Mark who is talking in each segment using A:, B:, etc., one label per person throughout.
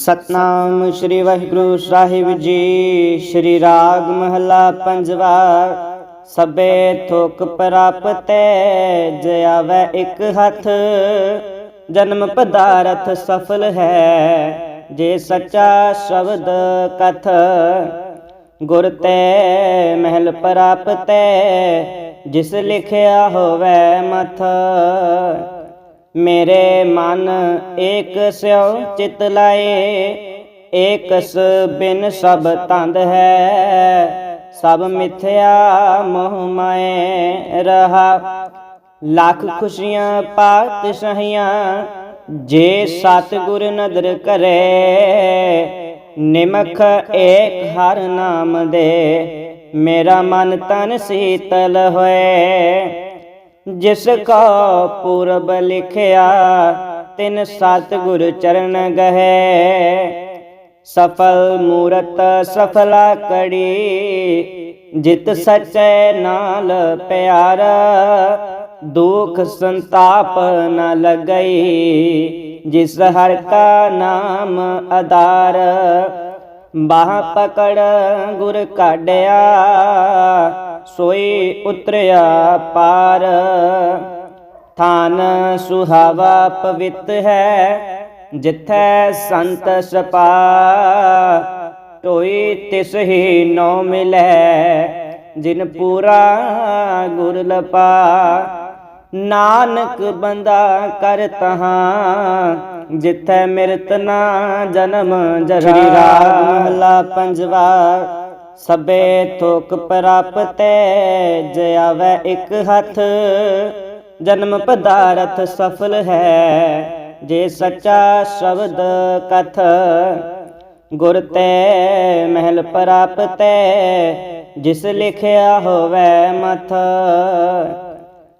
A: ਸਤਨਾਮ ਸ੍ਰੀ ਵਾਹਿਗੁਰੂ, ਸਾਹਿਬ ਜੀ। ਸ੍ਰੀ ਰਾਗ ਮਹਲਾ ਪੰਜਵਾ, ਸਭੇ ਥੋਕ ਪ੍ਰਾਪਤੈ ਜਿਆਵੈ ਇੱਕ ਹੱਥ, ਜਨਮ ਪਦਾਰਥ ਸਫਲ ਹੈ। ਜੇ ਸੱਚਾ ਸ਼ਬਦ ਕਥ, ਗੁਰ ਤੈ ਮਹਿਲ ਪ੍ਰਾਪਤੈ, ਜਿਸ ਲਿਖਿਆ ਹੋਵੇ ਮਥ। ਮੇਰੇ ਮਨ ਏਕ ਸਿਉ ਚਿਤ ਲਾਏ, ਏਕਸ ਬਿਨ ਸਭ ਤੰਦ ਹੈ, ਸਭ ਮਿਥਿਆ ਮੋਹ ਮਾਏ ਰਹਾ। ਲੱਖ ਖੁਸ਼ੀਆਂ ਪਾਤ ਸਹੀਆਂ ਜੇ ਸਤਿਗੁਰ ਨਦਰ ਕਰੇ, ਨਿਮਖ ਏਕ ਹਰ ਨਾਮ ਦੇ। ਮੇਰਾ ਮਨ ਤਨ ਸੀਤਲ ਹੋਏ ਜਿਸ ਕਾ ਪੁਰਬ ਲਿਖਿਆ, ਤਿਨ ਸਤਿਗੁਰ ਚਰਨ ਗਹਿ। ਸਫਲ ਮੂਰਤ ਸਫਲਾ ਕੜੀ, ਜਿਤ ਸਚੈ ਨਾਲ ਪਿਆਰ। ਦੁਖ ਸੰਤਾਪ ਨ ਲਗਈ, ਜਿਸ ਹਰ ਕਾ ਨਾਮ ਆਧਾਰ। ਬਾਹ ਪਕੜ ਗੁਰ ਕਾਢਿਆ ਸੋਈ ਉਤਰਿਆ ਪਾਰ। ਥਾਨ ਸੁਹਾਵਾ ਪਵਿੱਤ ਹੈ ਜਿੱਥੈ ਸੰਤ ਸਪਾ। ਟੋਈ ਤਿਸ ਹੀ ਨੋ ਮਿਲੈ ਜਿਨ ਪੂਰਾ ਗੁਰ ਲਪਾ। ਨਾਨਕ ਬੰਦਾ ਕਰ ਤਹਾਂ ਜਿੱਥੈ ਮਿਰਤ ਨਾ ਜਨਮ। ਜਰਾ ਸ੍ਰੀ ਰਾਗ ਮਹਲਾ ਪੰਜਵਾ। ਸਭੇ ਥੋਕ ਪ੍ਰਾਪਤੈ ਜਿਆਵੈ ਇੱਕ ਹੱਥ, ਜਨਮ ਪਦਾਰਥ ਸਫਲ ਹੈ। ਜੇ ਸੱਚਾ ਸ਼ਬਦ ਕਥ, ਗੁਰ ਤੈ ਮਹਿਲ ਪ੍ਰਾਪਤੈ, ਜਿਸ ਲਿਖਿਆ ਹੋਵੇ ਮਥ,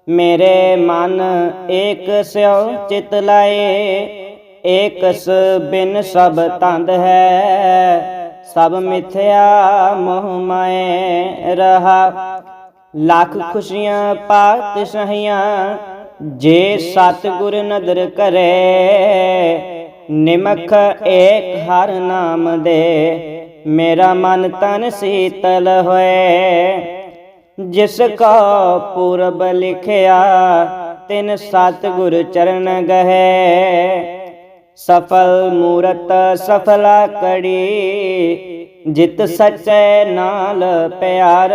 A: ਮੇਰੇ ਮਨ ਏਕ ਸਿਉ ਚਿਤ ਲਾਏ, ਏਕਸ ਬਿਨ ਸਭ ਤੰਦ ਹੈ। ਸਭ ਮਿਥਿਆ ਮੋਹ ਮਾਏ ਰਹਾ। ਲੱਖ ਖੁਸ਼ੀਆਂ ਪਾਤ ਸਹੀਆਂ ਜੇ ਸਤਿਗੁਰ ਨਦਰ ਕਰੇ, ਨਿਮਖ ਏਕ ਹਰ ਨਾਮ ਦੇ। ਮੇਰਾ ਮਨ ਤਨ ਸੀਤਲ ਹੋਏ, ਜਿਸ ਕਾ ਪੁਰਬ ਲਿਖਿਆ, ਤਿਨ ਸਤਿਗੁਰ ਚਰਨ ਗਏ ਸਫਲ ਮੂਰਤ ਸਫਲਾ ਕੜੀ, ਜਿਤ ਸਚੈ ਨਾਲ ਪਿਆਰ,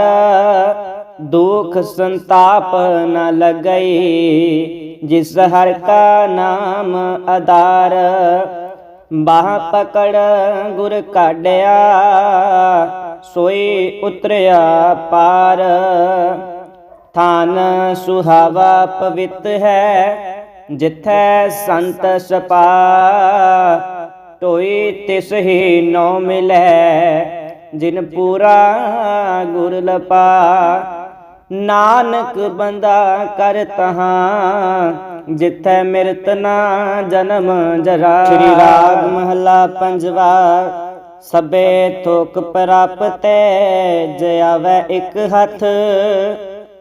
A: ਦੁਖ ਸੰਤਾਪ ਨ ਲਗਈ, ਜਿਸ ਹਰ ਕਾ ਨਾਮ ਆਧਾਰ। ਬਾਹ ਪਕੜ ਗੁਰ ਕਾਢਿਆ, ਸੋਈ ਉਤਰਿਆ ਪਾਰ। ਥਾਨ ਸੁਹਾਵਾ ਪਵਿੱਤ ਹੈ ਜਿੱਥੈ ਸੰਤ ਸਪਾ ਟੋਈ ਤਿਸ ਹੀ ਨੋ ਮਿਲੈ ਜਿਨ ਪੂਰਾ ਗੁਰ ਲਪਾ। ਨਾਨਕ ਬੰਦਾ ਕਰ ਤਹਾਂ ਜਿੱਥੈ ਮਿਰਤ ਨਾ ਜਨਮ ਜਰਾ। ਸ੍ਰੀ ਰਾਗ ਮਹਲਾ ਪੰਜਵਾ ਸਭੇ ਥੋਕ ਪ੍ਰਾਪਤੈ ਜਿਆਵੈ ਇੱਕ ਹੱਥ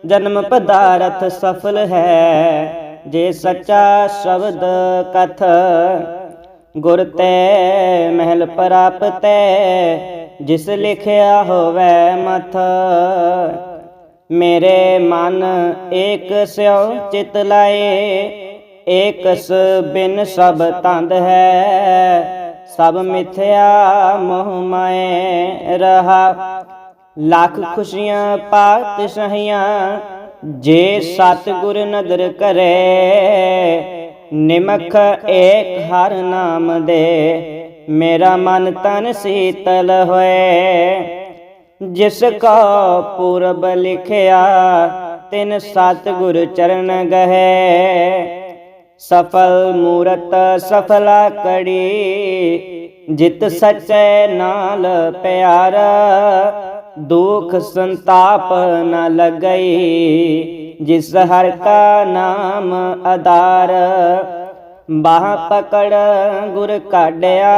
A: ਜਨਮ ਪਦਾਰਥ ਸਫਲ ਹੈ। ਜੇ ਸੱਚਾ ਸ਼ਬਦ ਕਥ, ਗੁਰ ਤੈ ਮਹਿਲ ਪ੍ਰਾਪਤੈ ਜਿਸ ਲਿਖਿਆ ਹੋਵੇ ਮਥ। ਮੇਰੇ ਮਨ ਏਕ ਸਿਉ ਚਿਤ ਲਾਏ, ਏਕਸ ਬਿਨ ਸਭ ਤੰਦ ਹੈ। ਸਭ ਮਿਥਿਆ ਮੋਹ ਮਾਏ ਰਹਾ। ਲੱਖ ਖੁਸ਼ੀਆਂ ਪਾਤ ਸਹੀਆਂ ਜੇ ਸਤਿਗੁਰ ਨਦਰ ਕਰੇ, ਨਿਮਖ ਏਕ ਹਰ ਨਾਮ ਦੇ, ਮੇਰਾ ਮਨ ਤਨ ਸੀਤਲ ਹੋਏ। ਜਿਸ ਕਾ ਪੁਰਬ ਲਿਖਿਆ, ਤਿਨ ਸਤਿਗੁਰ ਚਰਨ ਗਏ ਸਫਲ ਮੂਰਤ ਸਫਲਾ ਕੜੀ, ਜਿਤ ਸਚੈ ਨਾਲ ਪਿਆਰਾ। ਦੁਖ ਸੰਤਾਪ ਨ ਲਗਈ, ਜਿਸ ਹਰ ਕਾ ਨਾਮ ਆਧਾਰ। ਬਾਹ ਪਕੜ ਗੁਰ ਕਾਢਿਆ,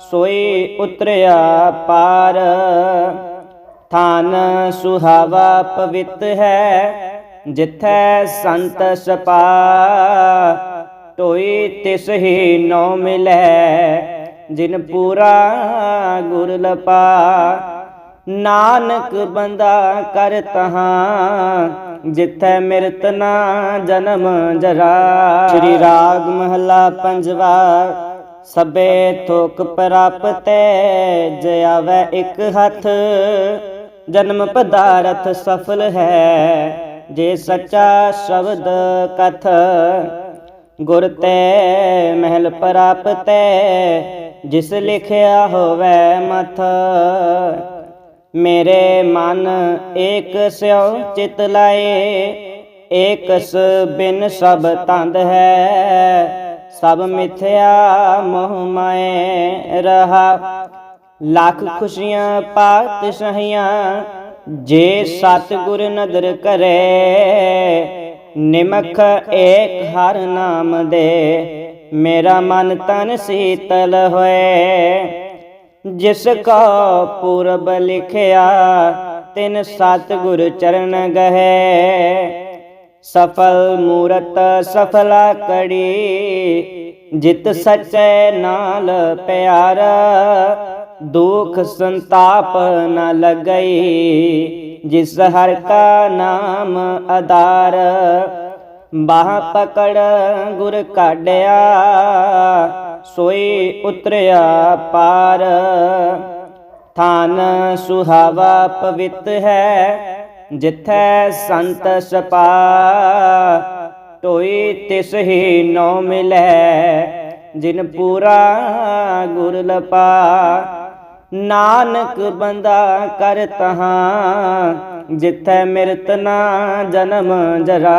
A: ਸੋਈ ਉਤਰਿਆ ਪਾਰ। ਥਾਨ ਸੁਹਾਵਾ ਪਵਿੱਤ ਹੈ, ਜਿੱਥੈ ਸੰਤ ਸਪਾ। ਟੋਈ ਤਿਸ ਹੀ ਨੋ ਮਿਲੈ, ਜਿਨ ਪੂਰਾ ਗੁਰ ਲਪਾ। ਨਾਨਕ ਬੰਦਾ ਕਰ ਤਹਾਂ, ਜਿੱਥੈ ਮਿਰਤ ਨਾ ਜਨਮ ਜਰਾ। ਸ੍ਰੀ ਰਾਗ ਮਹਲਾ ਪੰਜਵਾ ਸਬੇ ਥੋਕ ਪ੍ਰਾਪਤੈ ਜਿਆਵੈ ਇੱਕ ਹੱਥ, ਜਨਮ ਪਦਾਰਥ ਸਫਲ ਹੈ। ਜੇ ਸੱਚਾ ਸ਼ਬਦ ਕਥ, ਗੁਰ ਤੈ ਮਹਿਲ ਪ੍ਰਾਪਤੈ, ਜਿਸ ਲਿਖਿਆ ਹੋਵੇ ਮਥ। ਮੇਰੇ ਮਨ ਏਕ ਸਿਉ ਚਿਤ ਲਾਏ ਏਕਸ ਬਿਨ ਸਭ ਤੰਦ ਹੈ, ਸਭ ਮਿਥਿਆ ਮੋਹ ਮਾਏ ਰਹਾ। ਲੱਖ ਖੁਸ਼ੀਆਂ ਪਾਤ ਸਹੀਆਂ ਜੇ ਸਤਿਗੁਰ ਨਦਰ ਕਰੇ, ਨਿਮਖ ਏਕ ਹਰ ਨਾਮ ਦੇ। ਮੇਰਾ ਮਨ ਤਨ ਸੀਤਲ ਹੋਏ ਜਿਸ ਕਾ ਪੁਰਬ ਲਿਖਿਆ, ਤਿਨ ਸਤਿਗੁਰ ਚਰਨ ਗਹਿ। ਸਫਲ ਮੂਰਤ ਸਫਲਾ ਕੜੀ, ਜਿਤ ਸਚੈ ਨਾਲ ਪਿਆਰ। ਦੁਖ ਸੰਤਾਪ ਨ ਲਗਈ, ਜਿਸ ਹਰ ਕਾ ਨਾਮ ਆਧਾਰ। ਬਾਹ ਪਕੜ ਗੁਰ ਕਾਢਿਆ ਸੋਈ ਉਤਰਿਆ ਪਾਰ। ਥਾਨ ਸੁਹਾਵਾ ਪਵਿੱਤ ਹੈ, ਜਿਥੈ ਸੰਤ ਸਪਾ। ਟੋਈ ਤਿਸ ਹੀ ਨੋ ਮਿਲੈ, ਜਿਨ ਪੂਰਾ ਗੁਰ ਲਪਾ। ਨਾਨਕ ਬੰਦਾ ਕਰ ਤਹਾਂ, ਜਿਥੈ ਮਿਰਤ ਨਾ ਜਨਮ ਜਰਾ।